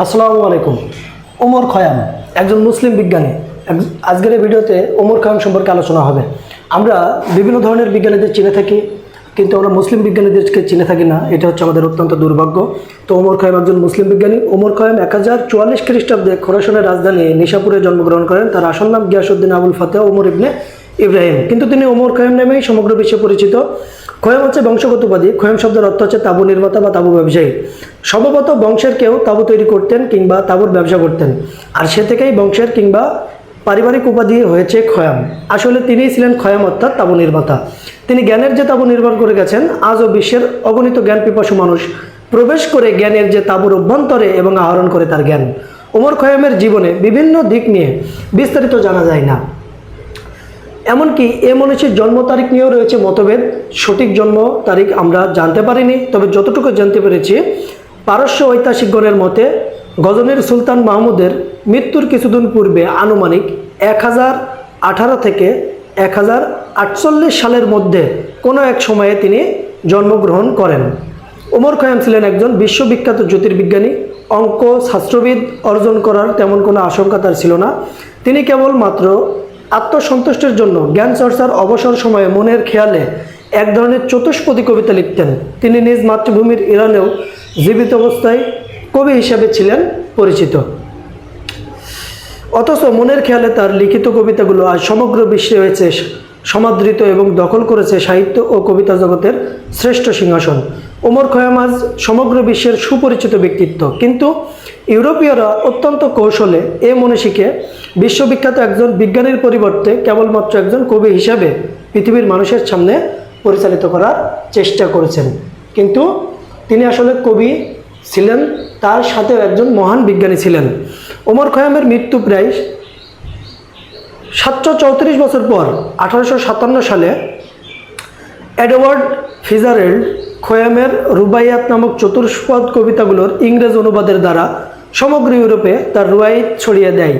আসসালামু আলাইকুম। ওমর খয়াম, একজন মুসলিম বিজ্ঞানী। আজকের ভিডিওতে ওমর খয়াম সম্পর্কে আলোচনা হবে। আমরা বিভিন্ন ধরনের বিজ্ঞানীদের চিনে থাকি, কিন্তু আমরা মুসলিম বিজ্ঞানীদেরকে চিনে থাকি না। এটা হচ্ছে আমাদের অত্যন্ত দুর্ভাগ্য। তো ওমর খয়াম একজন মুসলিম বিজ্ঞানী। ওমর খয়াম এক হাজার চুয়াল্লিশ খ্রিস্টাব্দে খোরাসনের রাজধানী নিশাপুরে জন্মগ্রহণ করেন। তার আসল নাম Ghiyasuddin Abul Fateh Omar ibn Ibrahim. কিন্তু তিনি ওমর খয়াম নামেই সমগ্র বিশ্বে পরিচিত। খয়াম হচ্ছে বংশগত উপাধি খয়াম শব্দের অর্থ হচ্ছে তাবু নির্মাতা বা তাবু ব্যবসায়ী। সম্ভবত বংশের কেউ তাবু তৈরি করতেন কিংবা তাবুর ব্যবসা করতেন। আর সে থেকেই বংশের কিংবা পারিবারিক উপাধি হয়েছে খয়াম। আসলে তিনিই ছিলেন খয়াম অর্থাৎ তাবু নির্মাতা। তিনি জ্ঞানের যে তাবু নির্মাণ করে গেছেন, আজও বিশ্বের অগণিত জ্ঞান পিপাসু মানুষ প্রবেশ করে জ্ঞানের যে তাবুর অভ্যন্তরে এবং আহরণ করে তার জ্ঞান। ওমর খয়ামের জীবনে বিভিন্ন দিক নিয়ে বিস্তারিত জানা যায় না। এমনকি এ মনীষীর জন্ম তারিখ নিয়েও রয়েছে মতভেদ। সঠিক জন্ম তারিখ আমরা জানতে পারিনি, তবে যতটুকু জানতে পেরেছি, পারস্য ঐতিহাসিকগণের মতে গজনের সুলতান মাহমুদের মৃত্যুর কিছুদিন পূর্বে আনুমানিক এক হাজার আঠারো থেকে এক হাজার আটচল্লিশ সালের মধ্যে কোনো এক সময়ে তিনি জন্মগ্রহণ করেন। ওমর খয়াম ছিলেন একজন বিশ্ববিখ্যাত জ্যোতির্বিজ্ঞানী অঙ্ক শাস্ত্রবিদ অর্জন করার তেমন কোনো আশঙ্কা তার ছিল না। তিনি কেবলমাত্র আত্মসন্তুষ্টির জন্য জ্ঞান চর্চার অবসর সময়ে মনের খেয়ালে এক ধরনের চতুষ্পদী কবিতা লিখতেন। তিনি নিজ মাতৃভূমির ইরানেও জীবিত অবস্থায় কবি হিসাবে ছিলেন পরিচিত। অথচ মনের খেয়ালে তার লিখিত কবিতাগুলো আজ সমগ্র বিশ্বে হয়েছে সমাদৃত এবং দখল করেছে সাহিত্য ও কবিতা জগতের শ্রেষ্ঠ সিংহাসন। ওমর খয়াম আজ সমগ্র বিশ্বের সুপরিচিত ব্যক্তিত্ব। কিন্তু ইউরোপীয়রা অত্যন্ত কৌশলে এ মনীষীকে বিশ্ববিখ্যাত একজন বিজ্ঞানীর পরিবর্তে কেবলমাত্র একজন কবি হিসাবে পৃথিবীর মানুষের সামনে পরিচালিত করার চেষ্টা করেছেন। কিন্তু তিনি আসলে কবি ছিলেন, তার সাথেও একজন মহান বিজ্ঞানী ছিলেন। ওমর খয়ামের মৃত্যু প্রায় সাতশো চৌত্রিশ বছর পর আঠারোশো সাতান্ন সালে এডওয়ার্ড ফিজারেল্ড খোয়ামের রুবাইয়াত নামক চতুষ্পদ কবিতাগুলোর ইংরেজ অনুবাদের দ্বারা সমগ্র ইউরোপে তার রুয়াইত ছড়িয়ে দেয়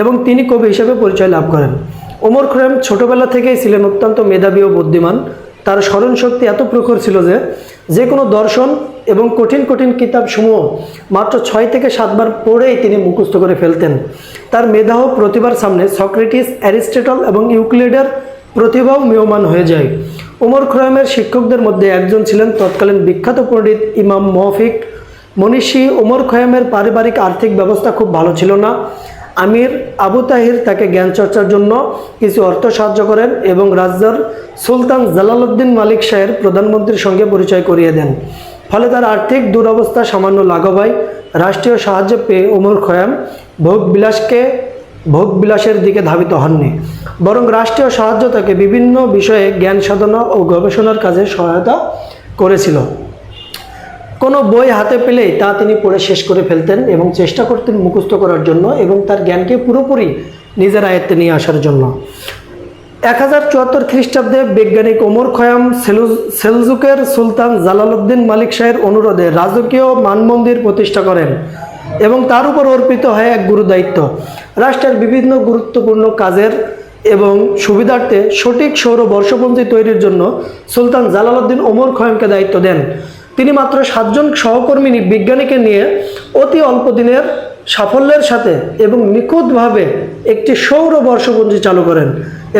এবং তিনি কবি হিসেবে পরিচয় লাভ করেন। ওমর খোয়াম ছোটবেলা থেকেই ছিলেন অত্যন্ত মেধাবী ও বুদ্ধিমান। তার স্মরণশক্তি এত প্রখর ছিল যে যে কোনো দর্শন এবং কঠিন কঠিন কিতাবসমূহ মাত্র ছয় থেকে সাতবার পড়েই তিনি মুখস্থ করে ফেলতেন। তার মেধা ও প্রতিভার সামনে সক্রেটিস, অ্যারিস্টেটল এবং ইউক্লিডের প্রতিভাও মিয়মান হয়ে যায়। ওমর খোয়ামের শিক্ষকদের মধ্যে একজন ছিলেন তৎকালীন বিখ্যাত পণ্ডিত ইমাম মহফিক। মনীষী ওমর খয়ামের পারিবারিক আর্থিক ব্যবস্থা খুব ভালো ছিল না। আমির আবু তাহির তাকে জ্ঞান চর্চার জন্য কিছু অর্থ সাহায্য করেন এবং রাজ্যের সুলতান জালালউদ্দিন মালিক শাহের প্রধানমন্ত্রীর সঙ্গে পরিচয় করিয়ে দেন। ফলে তার আর্থিক দুরবস্থা সামান্য লাঘব হয়। রাষ্ট্রীয় সাহায্য পেয়ে ওমর খয়াম ভোগ বিলাসকে ভোগ বিলাসের দিকে ধাবিত হননি, বরং রাষ্ট্রীয় সাহায্য তাকে বিভিন্ন বিষয়ে জ্ঞান সাধনা ও গবেষণার কাজে সহায়তা করেছিল। কোনো বই হাতে পেলেই তা তিনি পড়ে শেষ করে ফেলতেন এবং চেষ্টা করতেন মুখস্থ করার জন্য এবং তার জ্ঞানকে পুরোপুরি নিজের আয়ত্তে নিয়ে আসার জন্য। এক হাজার চুয়াত্তর খ্রিস্টাব্দে বৈজ্ঞানিক ওমর খয়াম সেলুজ- সেলজুকের সুলতান জালালউদ্দিন মালিক শাহের অনুরোধে রাজকীয় মানমন্দির প্রতিষ্ঠা করেন। এবং তার উপর অর্পিত হয় এক গুরুদায়িত্ব। রাষ্ট্রের বিভিন্ন গুরুত্বপূর্ণ কাজের এবং সুবিধার্থে সঠিক সৌর বর্ষপঞ্জি তৈরির জন্য সুলতান জালালউদ্দিন ওমর খয়ামকে দায়িত্ব দেন। তিনি মাত্র সাতজন সহকর্মী বিজ্ঞানীকে নিয়ে অতি অল্প দিনের সাফল্যের সাথে এবং নিখুঁতভাবে একটি সৌর বর্ষপঞ্জি চালু করেন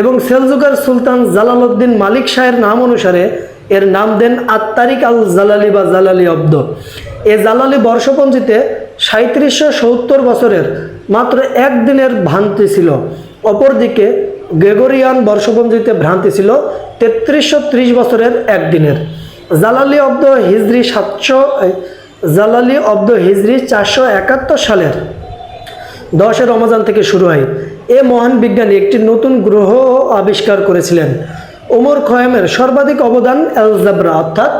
এবং সেলজুকার সুলতান জালালউদ্দিন মালিক শাহের নাম অনুসারে এর নাম দেন আত্মারিক আল জালালি বা জালালি অব্দ। এ জালালি বর্ষপঞ্জিতে সাঁত্রিশশো সত্তর বছরের মাত্র একদিনের ভ্রান্তি ছিল। অপরদিকে গ্রেগরিয়ান বর্ষপঞ্জিতে ভ্রান্তি ছিল তেত্রিশশো ত্রিশ বছরের একদিনের। জালালি অব্দ হিজরি সাতশো জালালি অব্দ হিজরি চারশো একাত্তর সালের দশে রমজান থেকে শুরু হয়। এ মহান বিজ্ঞানী একটি নতুন গ্রহ আবিষ্কার করেছিলেন। ওমর খয়ামের সর্বাধিক অবদান অ্যালজেব্রা অর্থাৎ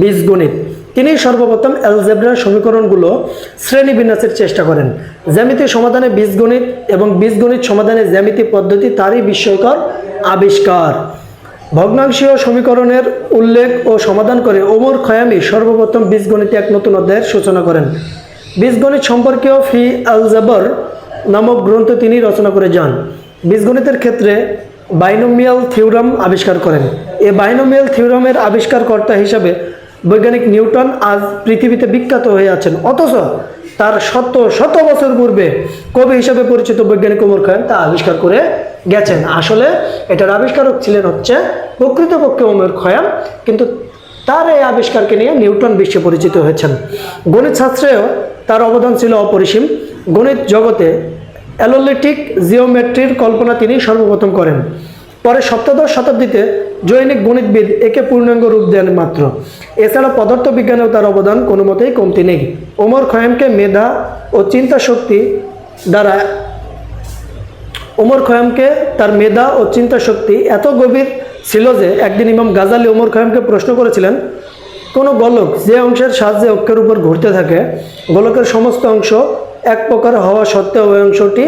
বীজগণিত। তিনি সর্বপ্রথম অ্যালজেব্রার সমীকরণগুলো শ্রেণি বিন্যাসের চেষ্টা করেন। জ্যামিতি সমাধানে বীজগণিত এবং বীজগণিত সমাধানে জ্যামিতি পদ্ধতি তারই বিস্ময়কর আবিষ্কার। ভগ্নাংশীয় সমীকরণের উল্লেখ ও সমাধান করে ওমর খয়ামি সর্বপ্রথম বীজগণিতে এক নতুন অধ্যায়ের সূচনা করেন। বীজগণিত সম্পর্কীয় ফি আলজাবর নামক গ্রন্থ তিনি রচনা করে যান। বীজগণিতের ক্ষেত্রে বাইনোমিয়াল থিওরাম আবিষ্কার করেন। এ বাইনোমিয়াল থিওরামের আবিষ্কারকর্তা হিসাবে বৈজ্ঞানিক নিউটন আজ পৃথিবীতে বিখ্যাত হয়ে আছেন। অথচ তার শত শত বছর পূর্বে কবি হিসাবে পরিচিত বৈজ্ঞানিক ওমর খয়াম তা আবিষ্কার করে গেছেন। আসলে এটার আবিষ্কারক ছিলেন হচ্ছে প্রকৃতপক্ষে ওমর খয়াম, কিন্তু তার এই আবিষ্কারকে নিয়ে নিউটন বিশ্বে পরিচিত হয়েছেন। গণিত শাস্ত্রেও তার অবদান ছিল অপরিসীম। গণিত জগতে অ্যালোলিটিক জিওমেট্রির কল্পনা তিনি সর্বপ্রথম করেন। পরে সপ্তদশ শতাব্দীতে জৈনিক গণিতবিদ একে পূর্ণাঙ্গ রূপ দেন মাত্র। এছাড়া পদার্থবিজ্ঞানেও তার অবদান কোনো মতেই কমতি নেই। ওমর খয়ামকে মেধা ও চিন্তা শক্তি দ্বারা ওমর খয়ামকে তার মেধা ও চিন্তা শক্তি এত গভীর ছিল যে একদিন ইমাম গাজালি ওমর খয়ামকে প্রশ্ন করেছিলেন, কোনো গোলক যে অংশের সাহায্যে অক্ষের উপর ঘুরতে থাকে, গোলকের সমস্ত অংশ এক প্রকার হওয়া সত্ত্বেও ওই অংশটি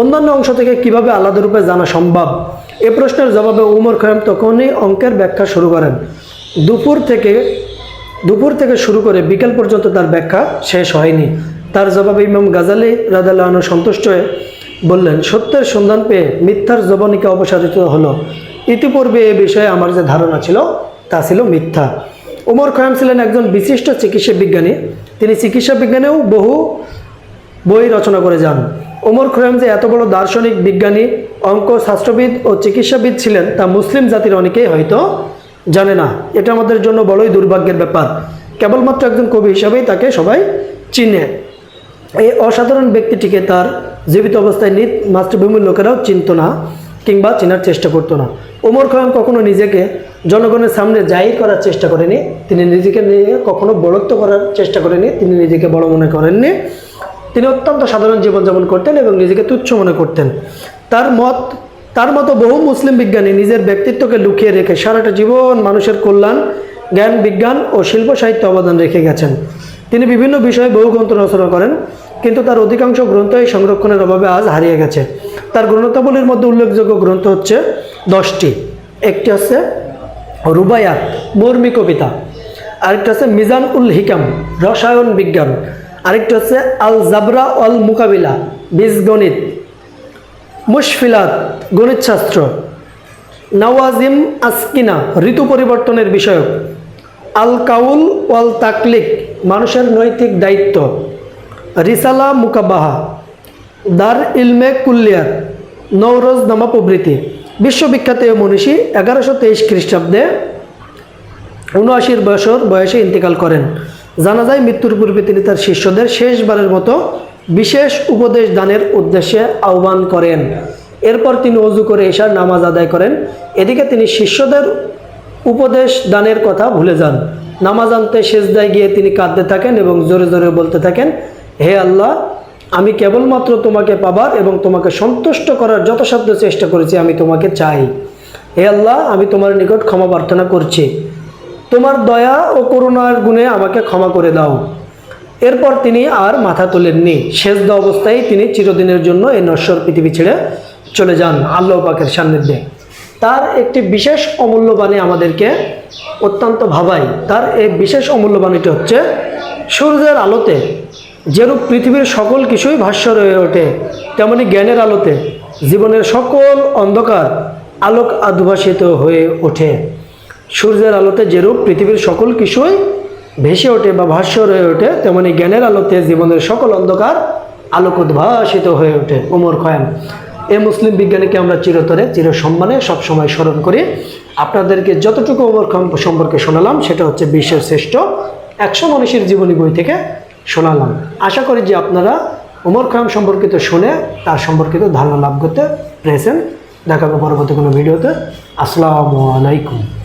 অন্যান্য অংশ থেকে কীভাবে আলাদা রূপে জানা সম্ভব? এ প্রশ্নের জবাবে উমর খয়াম তখনই অঙ্কের ব্যাখ্যা শুরু করেন। দুপুর থেকে দুপুর থেকে শুরু করে বিকেল পর্যন্ত তার ব্যাখ্যা শেষ হয়নি। তার জবাবে ইমাম গাজালি রাদাল্লাহন সন্তুষ্ট হয়ে বললেন, সত্যের সন্ধান পেয়ে মিথ্যার জবনিকা অপসারিত হলো। ইতিপূর্বে এ বিষয়ে আমার যে ধারণা ছিল, তা ছিল মিথ্যা। ওমর খয়াম ছিলেন একজন বিশিষ্ট চিকিৎসা বিজ্ঞানী তিনি চিকিৎসা বিজ্ঞানেও বহু বই রচনা করে যান। ওমর খয়াম যে এত বড় দার্শনিক বিজ্ঞানী, অঙ্ক শাস্ত্রবিদ ও চিকিৎসাবিদ ছিলেন, তা মুসলিম জাতির অনেকেই হয়তো জানে না। এটা আমাদের জন্য বড়ই দুর্ভাগ্যের ব্যাপার। কেবলমাত্র একজন কবি হিসাবেই তাকে সবাই চিনে। এই অসাধারণ ব্যক্তিটিকে তার জীবিত অবস্থায় নিত মাতৃভূমির লোকেরাও চিনত না কিংবা চেনার চেষ্টা করতো না। ওমর খয়াম কখনো নিজেকে জনগণের সামনে জাহির করার চেষ্টা করেনি। তিনি নিজেকে নিয়ে কখনো বড়ত্ব করার চেষ্টা করেনি। তিনি নিজেকে বড় মনে করেননি। তিনি অত্যন্ত সাধারণ জীবনযাপন করতেন এবং নিজেকে তুচ্ছ মনে করতেন। তার মত, তার মতো বহু মুসলিম বিজ্ঞানী নিজের ব্যক্তিত্বকে লুকিয়ে রেখে সারাটা জীবন মানুষের কল্যাণ, জ্ঞান, বিজ্ঞান ও শিল্প সাহিত্য অবদান রেখে গেছেন। তিনি বিভিন্ন বিষয়ে বহু গ্রন্থ রচনা করেন, কিন্তু তার অধিকাংশ গ্রন্থই সংরক্ষণের অভাবে আজ হারিয়ে গেছে। তার গ্রন্থাবলীর মধ্যে উল্লেখযোগ্য গ্রন্থ হচ্ছে দশটি। একটি হচ্ছে রুবায়াত মর্মী কবিতা। আরেকটা হচ্ছে মিজান উল হিকাম, রসায়ন বিজ্ঞান। আরেকটা হচ্ছে আল জাবরা অল মুকাবিলা, বীজগণিত, মুশফিলাত, গণিতশাস্ত্র। নওয়াজিম আসকিনা, ঋতু পরিবর্তনের বিষয়ক। আল কাউল ওয়াল তাকলিক, মানুষের নৈতিক দায়িত্ব। রিসালা মুকাবাহা দার ইলমে কুল্লিয়ার নৌরোজ নামা প্রভৃতি। বিশ্ববিখ্যাত মনীষী এগারোশো তেইশ খ্রিস্টাব্দে উনআশির বছর বয়সে ইন্তেকাল করেন। জানা যায় মৃত্যুর পূর্বে তিনি তার শিষ্যদের শেষবারের মতো বিশেষ উপদেশ দানের উদ্দেশ্যে আহ্বান করেন। এরপর তিনি অজু করে এশার নামাজ আদায় করেন। এদিকে তিনি শিষ্যদের উপদেশ দানের কথা ভুলে যান। নামাজ আনতে সেজদায় গিয়ে তিনি কাঁদতে থাকেন এবং জোরে জোরে বলতে থাকেন, হে আল্লাহ, আমি কেবলমাত্র তোমাকে পাবার এবং তোমাকে সন্তুষ্ট করার যথাসাধ্য চেষ্টা করেছি, আমি তোমাকে চাই। হে আল্লাহ, আমি তোমার নিকট ক্ষমা প্রার্থনা করছি। তোমার দয়া ও করুণার গুণে আমাকে ক্ষমা করে দাও। এরপর তিনি আর মাথা তোলেননি। সেজদা অবস্থায় তিনি চিরদিনের জন্য এই নশ্বর পৃথিবী ছেড়ে চলে যান আল্লাহ পাকের সান্নিধ্যে। তার একটি বিশেষ অমূল্যবাণী আমাদেরকে অত্যন্ত ভাবায়। তার এই বিশেষ অমূল্যবাণীটি হচ্ছে, সূর্যের আলোতে যেরূপ পৃথিবীর সকল কিছুই ভাষ্য রয়ে ওঠে, তেমনি জ্ঞানের আলোতে জীবনের সকল অন্ধকার আলোক আদ্ভাসিত হয়ে ওঠে। সূর্যের আলোতে যেরূপ পৃথিবীর সকল কিছুই ভেসে ওঠে বা ভাষ্য হয়ে ওঠে, তেমনি জ্ঞানের আলোতে জীবনের সকল অন্ধকার আলোক উদ্ভাসিত হয়ে ওঠে। ওমর খয়াম এই মুসলিম বিজ্ঞানীকে আমরা চিরতরে চির সম্মানে সবসময় স্মরণ করি। আপনাদেরকে যতটুকু ওমর খয়াম সম্পর্কে শোনালাম, সেটা হচ্ছে বিশ্বের শ্রেষ্ঠ একশো মানুষের জীবনী বই থেকে শোনালাম। আশা করি যে আপনারা ওমর খয়াম সম্পর্কিত শুনে, তার সম্পর্কিত ধারণা লাভ করতে পেরেছেন। দেখাবো পরবর্তী কোনো ভিডিওতে। আসসালামু আলাইকুম।